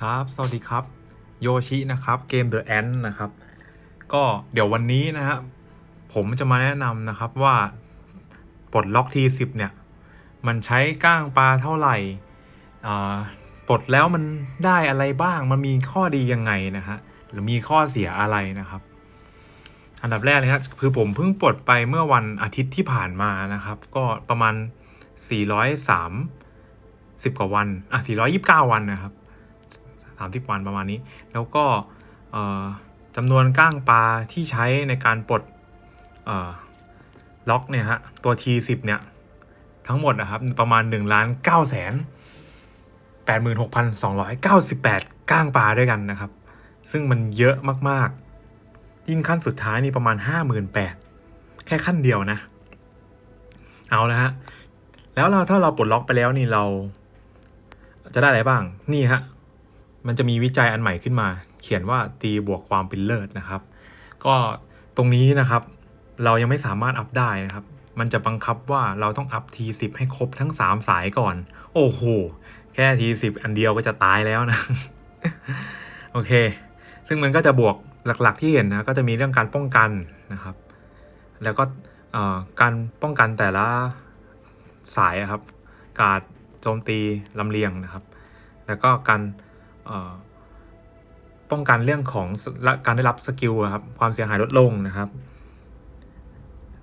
ครับ สวัสดีครับ โยชินะครับ เกม The Ant นะครับ ก็เดี๋ยววันนี้นะฮะผมจะมาแนะนำนะครับว่าปลดล็อก T10 เนี่ย มันใช้ก้างปลาเท่าไหร่ปลดแล้วมันได้อะไรบ้าง มันมีข้อดียังไงนะฮะ หรือมีข้อเสียอะไรนะครับ อันดับแรกเลยครับคือผมเพิ่งปลดไปเมื่อวันอาทิตย์ที่ผ่านมานะครับ ก็ประมาณ 403 10กว่าวัน อะ 429 วันนะครับ 30 วันประมาณนี้ แล้วก็จำนวนก้างปลาที่ใช้ในการปลดล็อกเนี่ยฮะตัว T10 เนี่ยทั้งหมดนะครับประมาณ1ล้าน9แสน86,298 ก้างปลาด้วยกันนะครับ ซึ่งมันเยอะมากๆ ยิ่งขั้นสุดท้ายนี่ประมาณ 58,000แค่ขั้นเดียวนะ เอาละฮะ แล้วเราถ้าเราปลดล็อกไปแล้วนี่เราจะได้อะไรบ้าง นี่ฮะ มันจะมีวิจัยอันใหม่ขึ้นมา เขียนว่าตีบวกความเป็นเลิศนะครับ ก็ตรงนี้นะครับเรายังไม่สามารถอัพได้นะครับ มันจะบังคับว่าเราต้องอัพ T10 ให้ครบทั้ง 3 สายก่อน โอ้โห แค่ T10 อันเดียวก็จะตายแล้วนะ โอเค ซึ่งมันก็จะบวกหลักๆที่เห็นนะ ก็จะมีเรื่องการป้องกันนะครับ แล้วก็การป้องกันแต่ละสายครับ การโจมตีลำเลียงนะครับ แล้วก็การ ป้องกันเรื่องของการได้รับสกิลอะครับ ความเสียหายลดลงนะครับ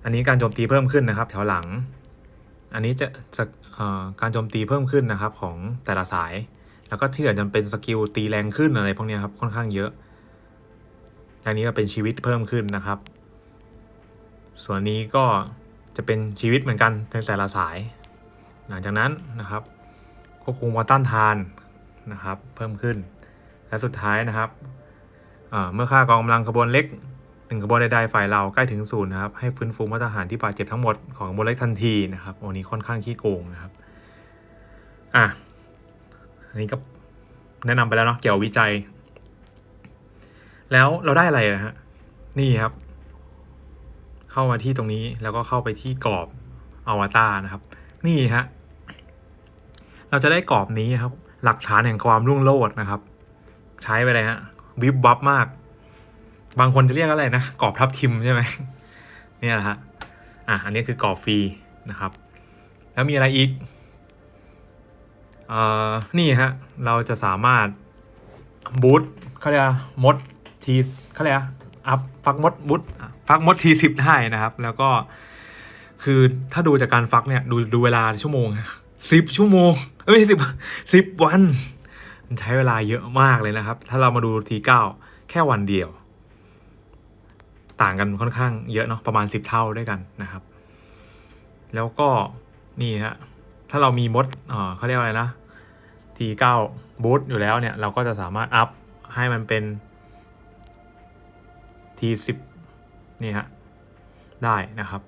อันนี้การโจมตีเพิ่มขึ้นนะครับ แถวหลัง อันนี้จะจะการโจมตีเพิ่มขึ้นนะครับของแต่ละสาย แล้วก็ที่เหลือจะเป็นสกิลตีแรงขึ้นอะไรพวกนี้ครับค่อนข้างเยอะ อันนี้ก็เป็นชีวิตเพิ่มขึ้นนะครับ ส่วนนี้ก็จะเป็นชีวิตเหมือนกันในแต่ละสาย หลังจากนั้นนะครับควบคุมวามต้านทาน นะครับ เพิ่มขึ้น และสุดท้ายนะครับเมื่อค่ากองกำลังขบวนเล็กหนึ่งขบวนใดๆฝ่ายเราใกล้ถึงศูนย์นะครับให้ฟื้นฟูมาตรฐานที่บาดเจ็บทั้งหมดของขบวนเล็กทันทีนะครับโอ้นี้ค่อนข้างขี้โกงนะครับอะอันนี้ก็แนะนำไปแล้วเนาะเกี่ยววิจัย แล้วเราได้อะไรนะฮะนี่ครับ เข้ามาที่ตรงนี้แล้วก็เข้าไปที่กรอบอวตารนะครับ นี่ฮะเราจะได้กรอบนี้ครับ หลักฐานแห่งความรุ่งโรจน์นะครับ ใช้ไปเลยฮะวิบวับมาก บางคนจะเรียกอะไรนะกรอบทับทิมใช่ไหมเนี่ยแหละฮะอะอันนี้คือกรอบฟรีนะครับ แล้วมีอะไรอีกเอ่อนี่ฮะเราจะสามารถบูตเขาเรียกมดทีเขาเรียกอัพฟักมดบูตฟักมดทีสิบได้นะครับ แล้วก็คือถ้าดูจากการฟักเนี่ยดูดูเวลาชั่วโมงสิบชั่วโมง ไม่ใช่สิบสิบวันมันใช้เวลาเยอะมากเลยนะครับ ถ้าเรามาดูทีเก้าแค่วันเดียว ต่างกันค่อนข้างเยอะเนาะประมาณสิบเท่าด้วยกันนะครับ แล้วก็นี่ฮะถ้าเรามีมดเเขาเรียกอะไรนะทีเก้าบูทอยู่แล้วเนี่ย เราก็จะสามารถอัพให้มันเป็นทีสิบนี่ฮะได้นะครับ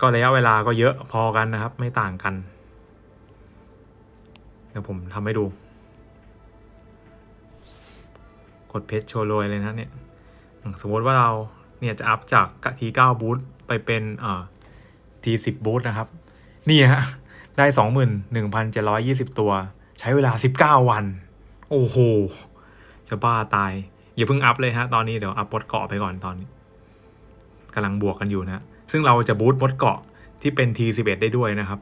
ก็ระยะเวลาก็เยอะพอกันนะครับ ไม่ต่างกัน ดี๋ยวผมทำให้ดู กดเพจโชว์โรยเลยนะเนี่ย สมมติว่าเราเนี่ยจะอัพจากทีเก้าบูทไปเป็นเอ่อทีสิบบูทนะครับ นี่ฮะ ได้สองหมื่นหนึ่งพันเจ็ดร้อยยี่สิบตัว ใช้เวลาสิบเก้าวัน โอ้โห จะบ้าตาย อย่าเพิ่งอัพเลยฮะ ตอนนี้เดี๋ยวอัพบดเกาะไปก่อนตอนนี้กำลังบวกกันอยู่นะ ซึ่งเราจะบูทมดเกาะที่เป็น T11 ได้ด้วยนะครับ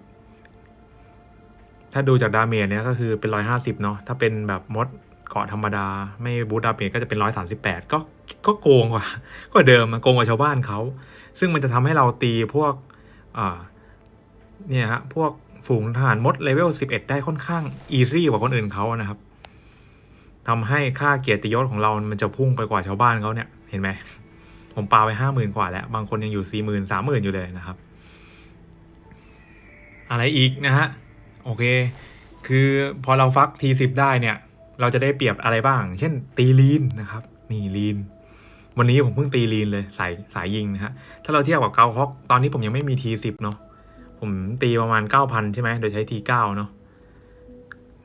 ถ้าดูจากดาเมจเนี่ยก็คือเป็น 150 เนาะ ถ้าเป็นแบบมดเกาะธรรมดา ไม่บูทดาเมจก็จะเป็น 138 ก็ก็โกงกว่า ก็เดิมโกงกว่าชาวบ้านเขา ซึ่งมันจะทำให้เราตีพวกอ่าเนี่ยฮะพวกฝูงทหารมดเลเวล 11 ได้ค่อนข้างอีซี่กว่าคนอื่นเขานะครับทำให้ค่าเกียรติยศของเรา มันจะพุ่งไปกว่าชาวบ้านเขาเนี่ย เห็นไหม ผมปาไปห้าหมื่นกว่าแล้ว บางคนยังอยู่สี่หมื่นสามหมื่นอยู่เลยนะครับ อะไรอีกนะฮะ โอเค คือพอเราฟัก T10 ได้เนี่ย เราจะได้เปรียบอะไรบ้าง เช่นตีลีนนะครับ นี่ลีน วันนี้ผมเพิ่งตีลีนเลยสายสายยิงนะฮะ ถ้าเราเทียบกับเกาฮอกตอนนี้ผมยังไม่มี T10 เนาะ ผมตีประมาณ9,000ใช่ไหม โดยใช้ T9 เนาะ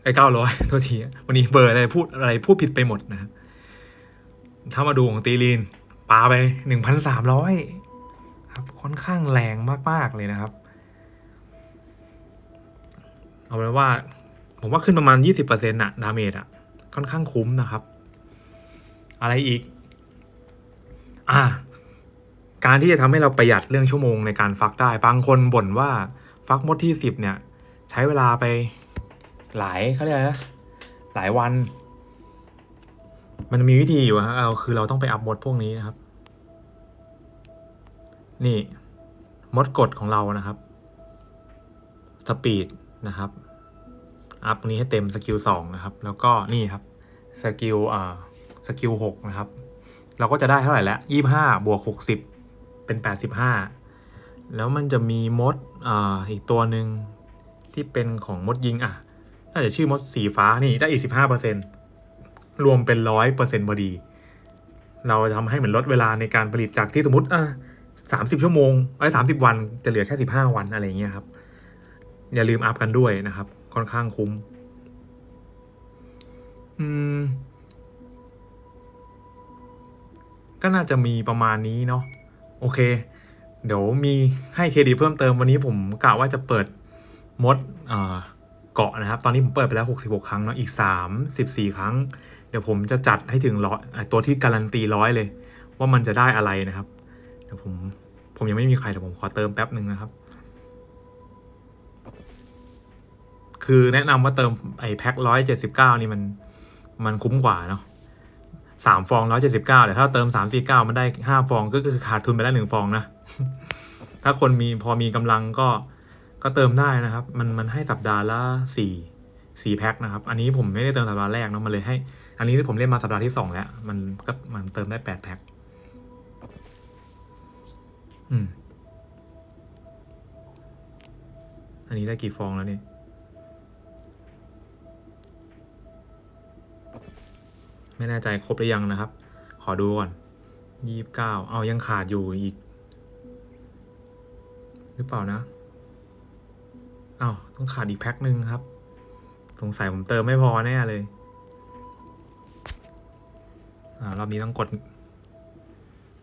ไอ้เก้าร้อยโทษที วันนี้เบอร์อะไรพูดอะไรพูดผิดไปหมดนะถ้ามาดูของตีลีนปาไปหนึ่งพันสามร้อยครับ ค่อนข้างแรงมากๆเลยนะครับ เอาเป็นว่า ผมว่าขึ้นประมาณยี่สิบเปอร์เซ็นต์อะดาเมจอะค่อนข้างคุ้มนะครับ อะไรอีก อ่า การที่จะทำให้เราประหยัดเรื่องชั่วโมงในการฟักได้ บางคนบ่นว่าฟักมดที่สิบเนี่ย ใช้เวลาไปหลายเขาเรียกอะไรนะหลายวัน มันมีวิธีอยู่ฮะเอาคือเราต้องไปอัพมดพวกนี้นะครับ นี่มดกดของเรานะครับ สปีด นะครับ อัพนี้ให้เต็มสกิลสองนะครับ แล้วก็นี่ครับสกิลอ่าสกิลหกนะครับ เราก็จะได้เท่าไหร่แล้วยี่ห้าบวกหกสิบเป็นแปดสิบห้าแล้วมันจะมีมดอ่าอีกตัวหนึ่งที่เป็นของมดยิงอะน่าจะชื่อมดสีฟ้านี่ได้อีกสิบห้าเปอร์เซ็นรวมเป็นร้อยเปอร์เซ็นพอดี เราทำให้เหมือนลดเวลาในการผลิตจากที่สมมติอะสามสิบชั่วโมงไอ้สามสิบวันจะเหลือแค่สิบห้าวันอะไรเงี้ยครับ อย่าลืมอัพกันด้วยนะครับ ค่อนข้างคุ้ม อืม ก็น่าจะมีประมาณนี้เนาะโอเค เดี๋ยวมีให้เครดิตเพิ่มเติมวันนี้ผมกะว่าจะเปิดมดเกาะนะครับ ตอนนี้ผมเปิดไปแล้ว 66 ครั้งเนาะอีก 34 ครั้ง เดี๋ยวผมจะจัดให้ถึงร้อยตัวที่การันตีร้อยเลย ว่ามันจะได้อะไรนะครับ เดี๋ยวผมผมยังไม่มีใครเดี๋ยวผมขอเติมแป๊บหนึ่งนะครับ คือแนะนำว่าเติมไอ้แพ็คร้อยเจ็ดสิบเก้านี่มันมันคุ้มกว่าเนาะสามฟองร้อยเจ็ดสิบเก้าแต่ถ้าเติมสามสี่เก้ามันได้ห้าฟองก็คือขาดทุนไปแล้วหนึ่งฟองนะ ถ้าคนมีพอมีกำลังก็ก็เติมได้นะครับ มันมันให้สัปดาห์ละสี่สี่แพ็คนะครับ อันนี้ผมไม่ได้เติมสัปดาห์แรกเนาะมันเลยให้ อันนี้ผมเล่นมาสัปดาห์ที่สองแล้ว มันก็มันเติมได้แปดแพ็คอืม อันนี้ได้กี่ฟองแล้วเนี่ย ไม่แน่ใจครบหรือยังนะครับ ขอดูก่อนยี่บเก้าเอายังขาดอยู่อีก หรือเปล่านะเอาวต้องขาดอีกแพ็คหนึ่งครับ สงสัยผมเติมไม่พอแน่เลยอ่ารอบนี้ต้องกด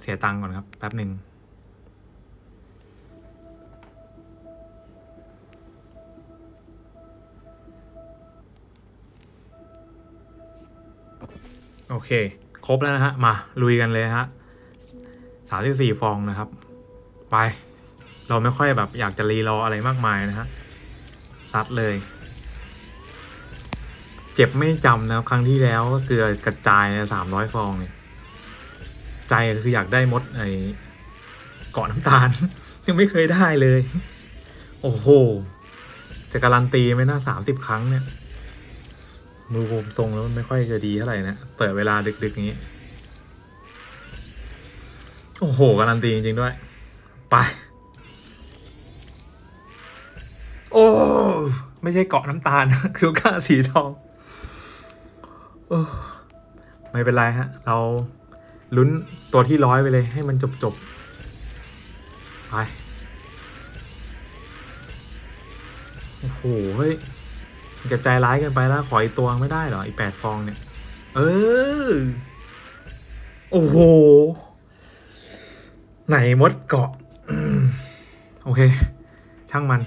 เสียตังค์ก่อนครับ แป๊บหนึ่ง โอเค ครบแล้วนะฮะ มาลุยกันเลยฮะสามสิบสี่ฟองนะครับ ไป เราไม่ค่อยแบบอยากจะรีรออะไรมากมายนะฮะซัดเลย เจ็บไม่จำนะครับครั้งที่แล้วก็เกลือกระจายสามร้อยฟองเนี่ยใจคืออยากได้มดไอเกาะน้ำตาล ยังไม่เคยได้เลย โอ้โหจะการันตีไหมนะสามสิบครั้งเนี่ย มือผมทรงแล้วมันไม่ค่อยจะดีเท่าไหร่นะ เปิดเวลาดึกๆอย่างนี้ โอ้โหการันตีจริง ๆ ด้วย ไป โอ้ ไม่ใช่เกาะน้ำตาลชูก้าสีทองโอ้ไม่เป็นไรฮะ เราลุ้นตัวที่ร้อยไปเลยให้มันจบ ๆ ไป โอ้โหเฮ้ย จะใจร้ายกันไปแล้วขออีกตัวไม่ได้เหรออีแปดฟองเนี่ย เออ โอ้โห ไหนมดเกาะ โอเค ช่างมัน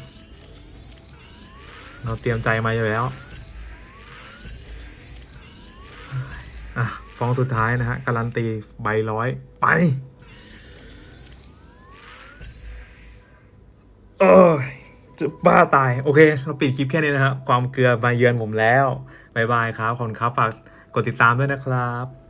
เราเตรียมใจมาอยู่แล้ว อะ ฟองสุดท้ายนะฮะ การันตีใบร้อยไปโอ้ยจะ บ้าตาย โอเค เราปิดคลิปแค่นี้นะครับความเกลือมาเยือนผมแล้วบายบายครับ ขอบคุณครับ ฝากกดติดตามด้วยนะครับ